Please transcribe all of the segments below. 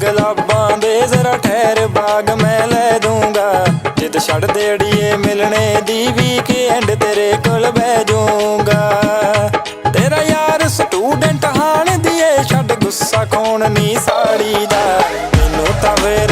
ਗੁਲਾਬਾਂ ਦੇ ਜ਼ਰਾ ਠਹਿਰ ਬਾਗ ਮੈਂ ਲੈ ਦੂੰਗਾ ਜਿੱਦ ਛੱਡ ਦੇ ਅੜੀਏ ਮਿਲਣੇ ਦੀ ਵੀਕਐਂਡ ਤੇਰੇ ਕੋਲ ਬਹਿ ਜਾਊਂਗਾ। ਤੇਰਾ ਯਾਰ ਸਟੂਡੈਂਟ ਹਾਣ ਦੀਏ, ਛੱਡ ਗੁੱਸਾ ਖੋਣ ਨਹੀਂ ਸਾੜੀ ਦਾ ਮੈਨੂੰ ਤਾਂ ਫੇਰ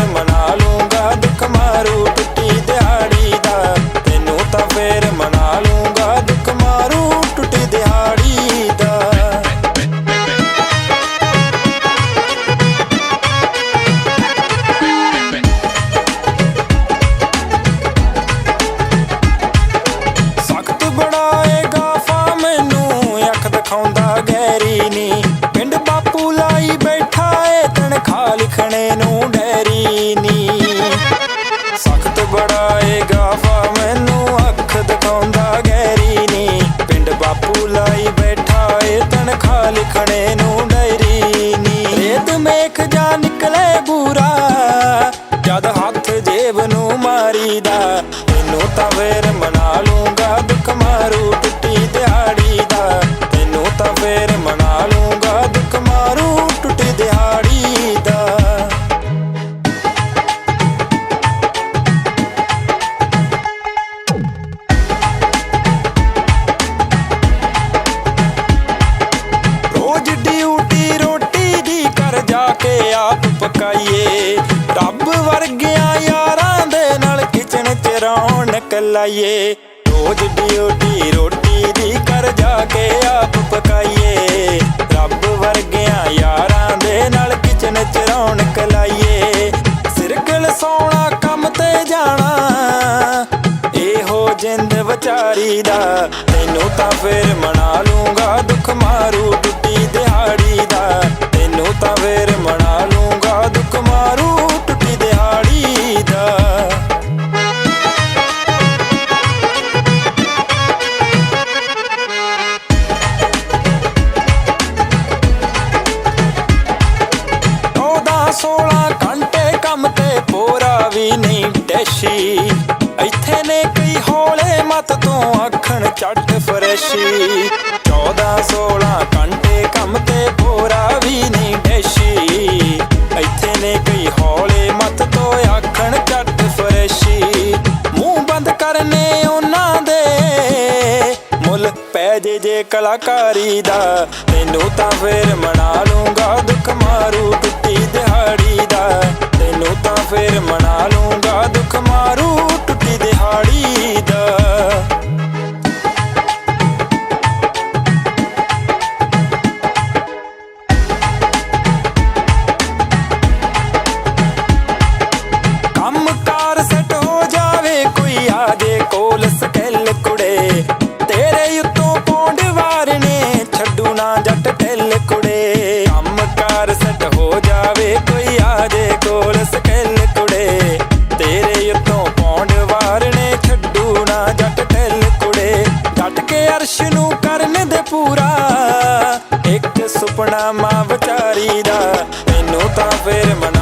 ਲਿਖਣੇ ਨੂੰ ਡੈਰੀ ਨੀ। ਸਖਤ ਬਣਾਏਗਾ ਫਾ, ਮੈਨੂੰ ਅੱਖ ਦਿਖਾਉਂਦਾ ਗੈਰੀ ਨੀ। ਪਿੰਡ ਬਾਪੂ ਲਾਈ ਬੈਠਾ ਏ, ਤਨਖਾਹ ਲਿਖਣੇ ਨੂੰ ਡੈਰੀ ਨੀ। ਰੇਤ ਮੇਖ ਜਾ ਨਿਕਲੇ ਬੂਰਾ, ਜਦ ਹੱਥ ਜੇਬ ਨੂੰ ਮਾਰੀਦਾ। ਤੈਨੂੰ ਤਾਂ ਫੇਰ ਮਨਾ ਰੌਣਕ ਰੋਜ਼ ਡਿਊਟੀ, ਰੋਟੀ ਦੀ ਕਰ ਜਾ ਕੇ ਆਪ ਪਕਾਈਏ। ਰੱਬ ਵਰਗਿਆਂ ਯਾਰਾਂ ਦੇ ਨਾਲ ਕਿਚਨ ਚ ਰੌਣਕ ਲਾਈਏ। ਸਿਰਕਲ ਸੋਣਾ, ਕੰਮ ਤੇ ਜਾਣਾ। ਇਹੋ ਜਿੰਦ ਵਿਚਾਰੀ ਦਾ। ਤੈਨੂੰ ਤਾਂ ਫੇਰ ਮਨਾ ਲੂੰਗਾ, ਦੁੱਖ ਮਾਰੂ ਟੁੱਟੀ ਦਿਹਾੜੀ ਡੈਸ਼ੀ ਇੱਥੇ ਨੇ ਕਈ ਹੌਲੇ ਮਤ ਤੋਂ ਆਖਣ ਚੱਟ ਫਰੈਸ਼ੀ। 14 16 ਘੰਟੇ ਕੰਮ ਤੇ ਪੂਰਾ ਵੀ ਨਹੀਂ ਡੈਸ਼ੀ ਇੱਥੇ ਨੇ ਕਈ ਹੌਲੇ ਮਤ ਤੋਂ ਆਖਣ ਚੱਟ ਫਰੈਸ਼ੀ। ਮੂੰਹ ਬੰਦ ਕਰਨੇ ਉਹਨਾਂ ਦੇ। ਮੁੱਲ ਪੈ ਜੇ ਜੇ ਕਲਾਕਾਰੀ ਦਾ। ਤੈਨੂੰ ਤਾਂ ਫੇਰ ਮਨਾ ਲੂੰਗਾ ਦੁੱਖ ਮਾਰੂ ਟੁੱਟੀ ਦਿਹਾੜੀ ਦਾ। ਤੈਨੂੰ ਤਾਂ ਫੇਰ ਮਨਾ ਲੂੰ ਜੱਟ ਟੈਲ ਕੁੜੇ। ਕੰਮ ਕਾਰ ਸੈੱਟ ਹੋ ਜਾਵੇ, ਕੋਈ ਆ ਜੇ ਕੋਲ ਸਕੈਲ ਕੁੜੇ। ਤੇਰੇ ਉਤੋਂ ਪੌਂਡ ਵਾਰਨੇ ਛੱਡੂ ਨਾ ਜੱਟ ਟੈਲ ਕੁੜੇ। ਡਟ ਕੇ ਅਰਸ਼ ਨੂੰ ਕਰਨ ਦੇ ਪੂਰਾ। ਇੱਕ ਸੁਪਨਾ ਮਾਂ ਵਿਚਾਰੀ ਦਾ, ਮੈਨੂੰ ਤਾਂ ਫੇਰ ਮਨ